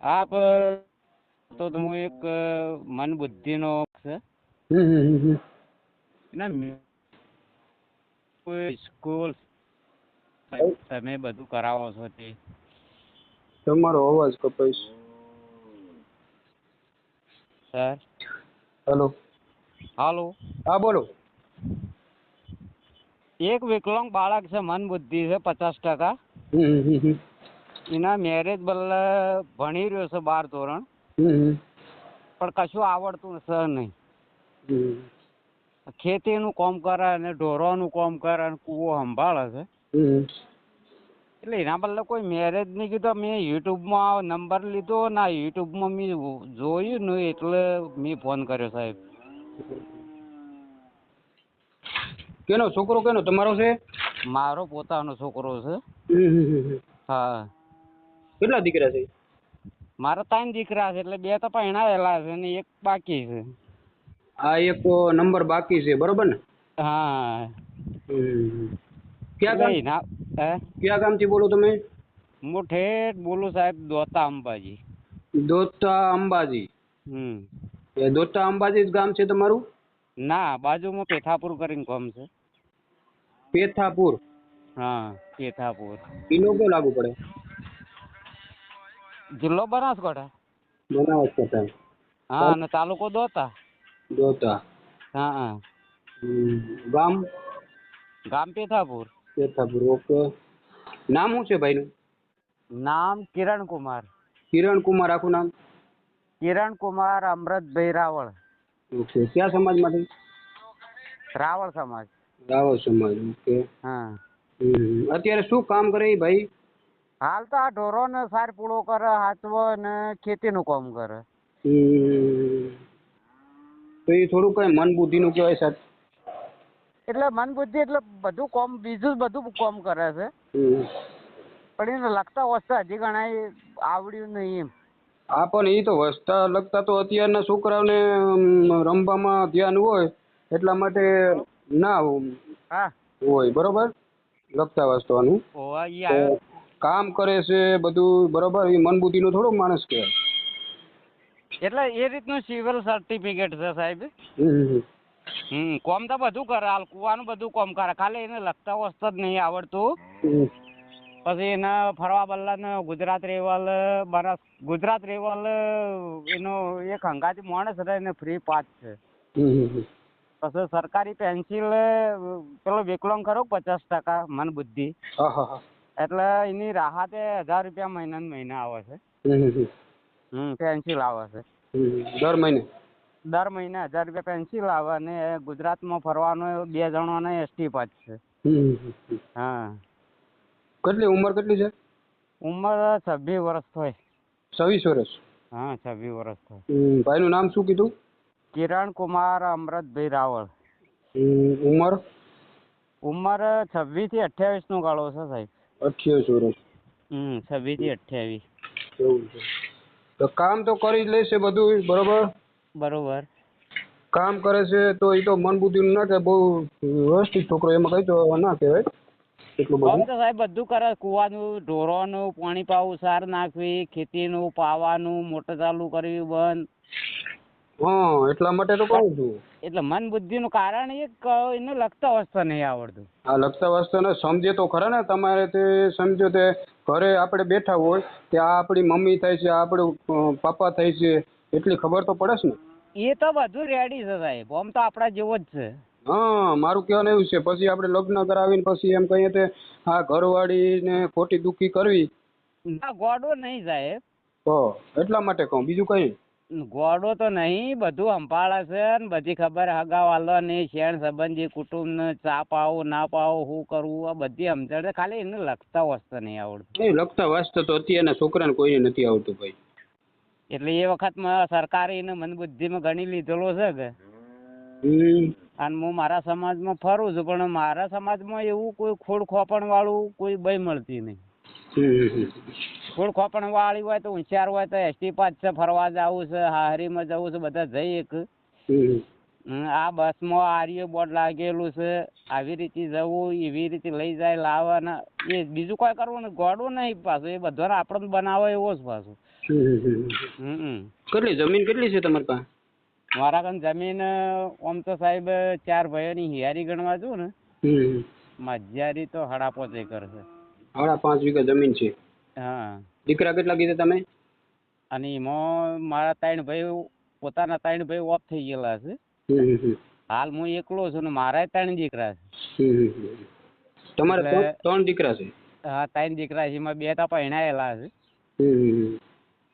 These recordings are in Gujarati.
આપ તો હું એક મન બુદ્ધિનો છે. સ્કૂલ તમે બધું કરાવો છો તે? તમારો અવાજ કપાય છે. સર? હેલો. હાલો. હા બોલો. એક વિકલાંગ બાળક છે મન બુદ્ધિ છે પચાસ ટકા. એના મેરેજ બદલે ભણી રહ્યો છે બાર ધોરણ. પણ કશું આવડતું છે નહીં. ખેતીનું કામ કરે અને ઢોરોનું કામ કરે અને કૂવો સંભાળે છે. એટલે એના બદલે કોઈ મેરેજ નહીં કીધું. મેં યુટ્યુબમાં નંબર લીધો ના યુટ્યુબમાં મેં જોયું ને એટલે મેં ફોન કર્યો સાહેબ. કેનો છોકરો કેનો? તમારો છે? મારો પોતાનો છોકરો છે. હા. કેટલા દીકરા છે? મારા ત્રણ દીકરા છે એટલે બે તો પરણાવેલા છે ને એક બાકી છે. આ એક નંબર બાકી છે બરોબર ને? હા. ક્યાં ગામ? ના હે? ક્યાં ગામથી બોલો તમે? હું ઠેઠ બોલું સાહેબ દોતા અંબાજી. દોતા અંબાજી. હમ. એ દોતા અંબાજી જ ગામ છે તમારું? ના બાજુમાં પેથાપુર કરીને ગામ છે. પેથાપુર? હા પેથાપુર. કિલો કયો લાગુ પડે. જિલ્લો બનાસકાંઠા? બનાસકાંઠા. હા અને તાલુકો દોતા? દોતા. હા હા. ગામ? ગામ પેથાપુર. પેથાપુર ઓકે. નામ શું છે ભાઈનું? નામ કિરણ કુમાર. કિરણ કુમાર આખું નામ? કિરણ કુમાર અમૃતભાઈ રાવળ. ઓકે કયા સમાજમાંથી? રાવળ સમાજ. રાવળ સમાજ ઓકે. હા. અત્યારે શું કામ કરે એ ભાઈ? હાલ તો આ ઢોરો ને સાર પૂળો કરે હાચવો ને ખેતીનું કામ કરે. હમ. તો એ થોડું કઈ મન બુદ્ધિનું કહેવાય સાહેબ? એટલે મન બુદ્ધિ એટલે બધું કોમ બીજું જ બધું કોમ કરે છે. હમ. પણ એને લગતા વસ્તા હજી ઘણા આવડ્યું નહીં એમ. હા પણ એ તો વસતા લગતા તો અત્યારના છોકરાઓને અમ, રમવામાં ધ્યાન હોય એટલા માટે ના હા હોય બરોબર? લગતા વાંચવાનું ઓવા ઈ આવ્યો તો કામ કરે છે બધું બરોબર એ બુદ્ધિનો થોડો માણસ કહેવાય. એટલે એ રીતનું સિવિલ સર્ટિફિકેટ છે સાહેબ. હમ કોમ તો બધું કરે હાલ કુવાનું બધું કોમ કરે ખાલી એને લખતા વસ્તુ જ નહીં આવડતું. પછી એને ફરવા બલ્લાને ગુજરાત રેવલ બનાસ ગુજરાત રેવલ એનો એક હંગાતી માણસ રહે એને ફ્રી પાસ છે. પછી સરકારી પેન્સિલ પેલો વિકલોંગ ખરો પચાસ ટકા મન બુદ્ધિ એટલે એની રાહતે હજાર રૂપિયા મહિના મહિને આવે છે. હમ પેન્સિલ આવે છે. દર મહિને? દર મહિને હજાર રૂપિયા પેન્સિલ આવે અને ગુજરાતમાં ફરવાનો બે જણોને એસટી પાસ છે. હા. કેટલી ઉંમર કેટલી છે? ઉંમર છવ્વીસ વર્ષ થાય. છવ્વીસ વર્ષ? હા છવ્વીસ વર્ષ થાય. ભાઈનું નામ શું કીધું? કિરણ કુમાર અમૃતભાઈ રાવળ. ઉંમર? ઉંમર છવ્વીસથી અઠ્યાવીસ નો ગાળો છે સાહેબ. અઠ્યાવીસ વર્ષ. હમ છવ્વીસથી અઠ્યાવીસ. એવું છે. તો કામ તો કરી જ લેશે બધું બરોબર? બરોબર. કામ કરે છે તો એ તો મન બુદ્ધિનું ના કે બહુ વ્યવસ્થિત છોકરો એમાં કઈ તો ના કહેવાય. એટલું બધું. તો સાહેબ બધું કરે કુવાનું ઢોરોનું પાણી પાવું સાર નાખવી ખેતીનું પાવાનું મોટર ચાલુ કરવી બંધ. હા એટલા માટે તો કહું છું. એટલે મન બુદ્ધિનું કારણ એ કે એને લખતા વસ્તા નહીં આવડતું. આ લખતા વાંચતા સમજે તો ખરા ને તમારે તે સમજો તે ઘરે આપણે બેઠા હોય કે આ આપણી મમ્મી થાય છે આ આપણું પપ્પા થાય છે એટલી ખબર તો પડે છે ને. એ તો બધું રેડી છે સાહેબ આમ તો આપણા જેવો જ છે. હા મારું કહેવાનું એવું છે પછી આપણે લગ્ન કરાવીને પછી એમ કહીએ તે આ ઘરવાળીને ખોટી દુઃખી કરવી. ના ગોડો નહીં સાહેબ. તો એટલા માટે કહું બીજું કંઈ? ગોડો તો નહીં બધું સંભાળે છે ને બધી ખબર હગાવાલો ને શેણ સંબંધી કુટુંબ ને ચા પાવો ના પાવો શું કરવું આ બધી સમજણ છે. ખાલી એને લખતા વસ્તુ નહીં આવડતું. નહીં લખતા વાંચતા તો અત્યારના છોકરાને કોઈને નથી આવડતું ભાઈ. એટલે એ વખતમાં સરકારે એને મનબુદ્ધિમાં ગણી લીધેલો છે કે? અને હું મારા સમાજમાં ફરું છું પણ મારા સમાજમાં એવું કોઈ ખોડ ખોપણ વાળું કોઈ બઈ મળતી નહીં. ખોડ ખોપણ વાળી હોય તો હોશિયાર હોય તો એસટી પાસ છે ફરવા જવું છે હારીમાં જવું છે બધા જઈ એક. આ બસમાં આર્ય બોર્ડ લાગેલું છે આવી રીતે જવું એવી રીતે લઈ જાય લાવવાના એ બીજું કોઈ કરવું ને ગોડું નહીં પાછું એ બધો આપણે બનાવો એવો જ પાછું. કેટલી જમીન કેટલી છે તમારી પાસે? મારા કન જમીન ઓમ તો સાહેબ ચાર ભાઈઓની હિયારી ગણવા જઉં ને મજિયારી તો હડાપો પાંચ કરશે છે. સાડા પાંચ વીઘા જમીન છે. હા. દીકરા કેટલા કીધા તમે? અને એમાં મારા ત્રણ ભાઈ પોતાના ત્રણ ભાઈ ઓફ થઈ ગયેલા છે. હાલ હું એકલો છું ને મારા ત્રણ દીકરા છે. તમારે ત્રણ- દીકરા છે? હા ત્રણ દીકરા છે. એમાં બે તો પરણાયેલા છે.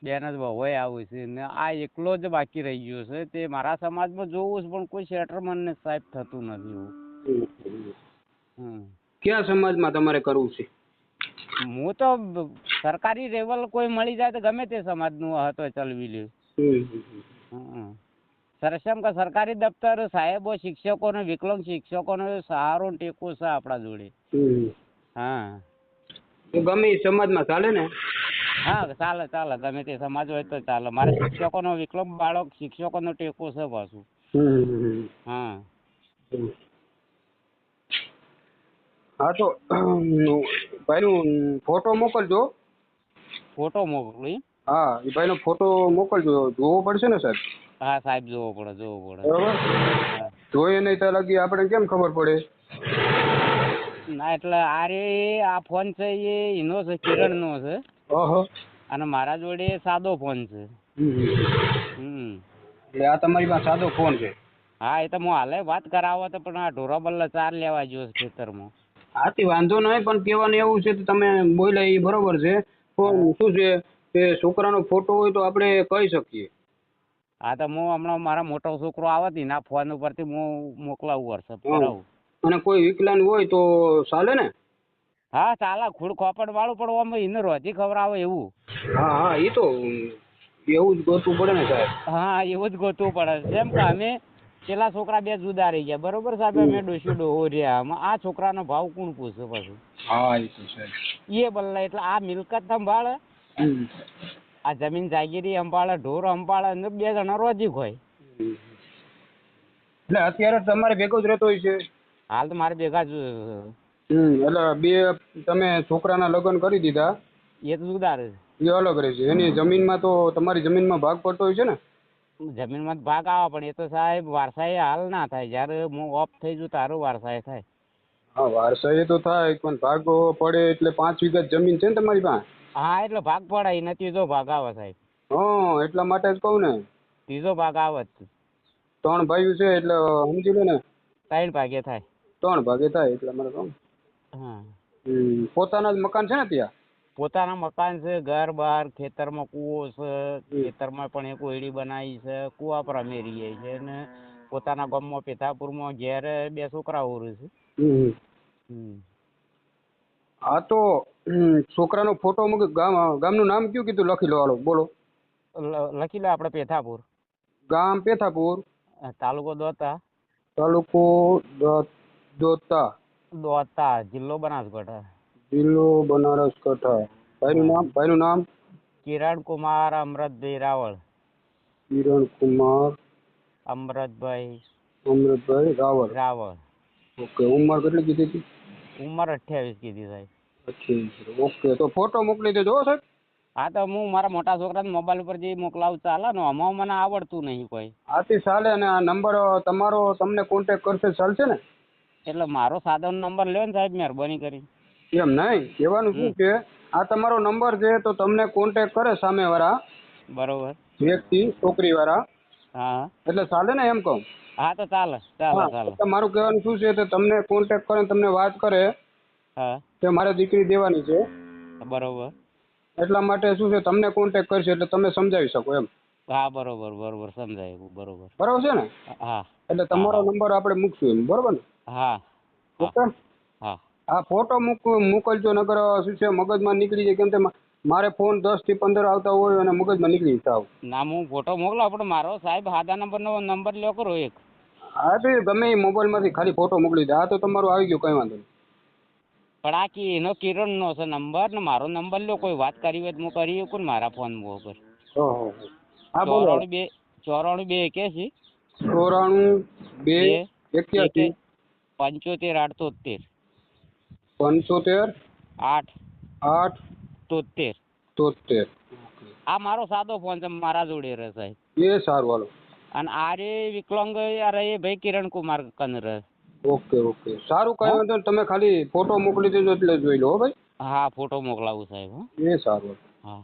બેન જ હોય આવું છે ને આ એકલો જ બાકી રહી ગયો છે. તે મારા સમાજમાં જોવું છે પણ કોઈ સેટલમેન્ટ ને સાહેબ થતું નથી એવું. હમ. કયા સમાજમાં તમારે કરવું છે? હું તો સરકારી લેવલ કોઈ મળી જાય તો ગમે તે સમાજનું હતો ચલવી લે સરસમ કે સરકારી દફતર સાહેબો શિક્ષકોને વિકલાંગ શિક્ષકોને સહારો ટેકો છે આપણા જોડે. હા. ગમે સમાજમાં ચાલે ને? હા ચાલે ચાલે. ગમે તે સમાજ હોય તો ચાલે. મારે શિક્ષકોનો વિકલાંગ બાળક શિક્ષકોનો ટેકો છે પાછું. હા. હા તો ભાઈનું ફોટો મોકલજો. ફોટો મોકલું એમ? હા એ ભાઈનો ફોટો મોકલજો. જોવો પડશે ને સાહેબ? હા સાહેબ જોવો પડે જોવો પડે. બરોબર. જોઈએ નહીં ત્યાં લગી આપણે કેમ ખબર પડે? ના એટલે આ રે આ ફોન છે એ એનો છે કિરણનો છે. ઓહો અને મારા જોડે સાદો ફોન છે. હમ એટલે આ તમારી પાસે સાદો ફોન છે? હા એ તો હું હાલે વાત કરાવો તો પણ આ ઢોરા બલ્લા ચાર લેવા ગયો ખેતરમાં. આથી વાંધો નહીં પણ કહેવાનું એવું છે કે તમે બોલ્યા એ બરોબર છે. પણ શું છે કે છોકરાનો ફોટો હોય તો આપણે કહી શકીએ. હા તો હું હમણાં મારા મોટો છોકરો આવે ને એના ફોન ઉપરથી હું મોકલાવું વોટ્સઅપ કરાવું અને કોઈ વિકલાંગ હોય તો ચાલે ને? હા ચાલે ખૂડ ખોપડ વાળું પણ આમ એને રોજી ખવડાવે એવું. હા હા એ તો એવું જ ગોતવું પડે ને સાહેબ. હા એવું જ ગોતવું પડે. જેમ કે અમે પેલા છોકરા બે જુદા રહી ગયા. બરોબર સાહેબ? અમે ડોસી ડોહો રહ્યા. આ છોકરાનો ભાવ કોણ પૂછે પાછું? હા એ તો એ બદલા એટલે આ મિલકત સંભાળે આ જમીન જાગીરી સંભાળે ઢોર સંભાળે અને બે જણા રોજી હોય. એટલે અત્યારે તમારે ભેગો જ રહેતો હોય છે? હાલ તો મારે ભેગા જ એટલે બે તમે છોકરાના લગ્ન કરી દીધા? એ તો જુદા રહે એ અલગ રહે છે. એની જમીનમાં તો તમારી જમીનમાં ભાગ પડતો હોય છે ને? જમીનમાં ભાગ આવે પણ એ તો સાહેબ વારસાઈ હાલ ના થાય. જ્યારે હું ઓફ થઈ જઉં તારું વારસાઈ થાય. હા વારસાઈ તો થાય પણ ભાગ પડે એટલે પાંચ વીઘા જમીન છે ને તમારી પાસે? હા એટલે ભાગ પડાય ને ત્રીજો ભાગ આવે સાહેબ. હા એટલા માટે જ કહું ને. ત્રીજો ભાગ આવે જ. ત્રણ ભાઈઓ છે એટલે સમજી લો ને. ત્રણ ભાગે થાય. ત્રણ ભાગે થાય એટલે મારે કહું. હા. પોતાના જ મકાન છે ને ત્યાં? પોતાના મકાન છે ઘર બહાર ખેતરમાં કૂવો છે ખેતરમાં પણ એક ઓયડી બનાવી છે કૂવા પર અમે રહીએ છીએ અને પોતાના ગામમાં પેથાપુરમાં ઘેર બે છોકરાઓ રહે છે. હા તો છોકરાનો ફોટો મૂકી ગામ ગામનું નામ કયું કીધું? લખી લો હાલો બોલો. લખી લો આપણે પેથાપુર. ગામ પેથાપુર. તાલુકો દોતા. તાલુકો દોતા. દોતા જિલ્લો બનાસકાંઠા. જિલ્લો બનાસકાંઠા ભાઈનું નામ ભાઈનું નામ? કિરણ કુમાર અમૃતભાઈ રાવળ કિરણ કુમાર અમૃતભાઈ અમૃતભાઈ રાવળ રાવળ ઓકે ઉંમર કેટલી કીધી હતી? ઉંમર અઠ્યાવીસ કીધી સાહેબ. અઠ્યાવીસ ઓકે. તો ફોટો મોકલી દેજો હો સાહેબ. હા તો હું મારા મોટા છોકરાને મોબાઈલ ઉપર જે મોકલાવું ચાલે ને આમાં મને આવડતું નહીં કોઈ. આથી ચાલે અને આ નંબર તમારો તમને કોન્ટેક્ટ કરશે ચાલશે ને? એટલે મારો સાદો નંબર લ્યો ને સાહેબ મહેરબાની કરી એમ નહીં? કહેવાનું શું છે આ તમારો નંબર છે તો તમને કોન્ટેક કરે સામેવાળા. બરોબર. વ્યક્તિ છોકરીવાળા. હા. એટલે ચાલે ને એમ કહું? હા તો ચાલે ચાલે ચાલે. મારું કહેવાનું શું છે તો તમને કોન્ટેક કરે તમને વાત કરે હા. કે મારે દીકરી દેવાની છે. બરોબર. એટલા માટે શું છે તમને કોન્ટેક્ટ કરશે એટલે તમે સમજાવી શકો એમ. હા બરોબર બરોબર સમજાયું બરોબર. બરોબર છે ને? હા. એટલે તમારો નંબર આપણે મૂકશું એમ બરોબર ને? હા. ઓકે. હા ફોટો મૂક મોકલજો નગર શું છે મગજમાં નીકળી જાય. કેમ કે મારે ફોન દસથી પંદર આવતા હોય અને મગજમાં નીકળી જાવ ના હું ફોટો મોકલાવ પણ મારો સાહેબ સાદા નંબરનો નંબર લ્યો કરો એક. હા તો ગમે એ મોબાઈલમાંથી ખાલી ફોટો મોકલી દે. આ તો તમારું આવી ગયું કંઈ વાંધો નહીં. પણ આ કી એનો કિરણનો છે નંબર ને મારો નંબર લ્યો કોઈ વાત કરી હોય તો હું કરી શકું ને મારા ફોન ઉપર. ઓહો હા ચોરાણું બે ચોરાણું બે એક્યાસી? ચોરાણું બે બે એક્યાસી. પંચોતેર આઠ તોતેર પંચોતેર આઠ. આઠ તોતેર. તોતેર. આ મારો સાદો ફોન છે મારા જોડે રહે સાહેબ. એ સારું હાલો. અને આ રે વિકલાંગ અરે એ ભાઈ કિરણ કુમાર કનર રહે. Okay okay. સારું કઈ વાંધો તમે ખાલી ફોટો મોકલી દેજો એટલે જોઈ લો ભાઈ. હા ફોટો મોકલાવું સાહેબ હો. એ સારું હા.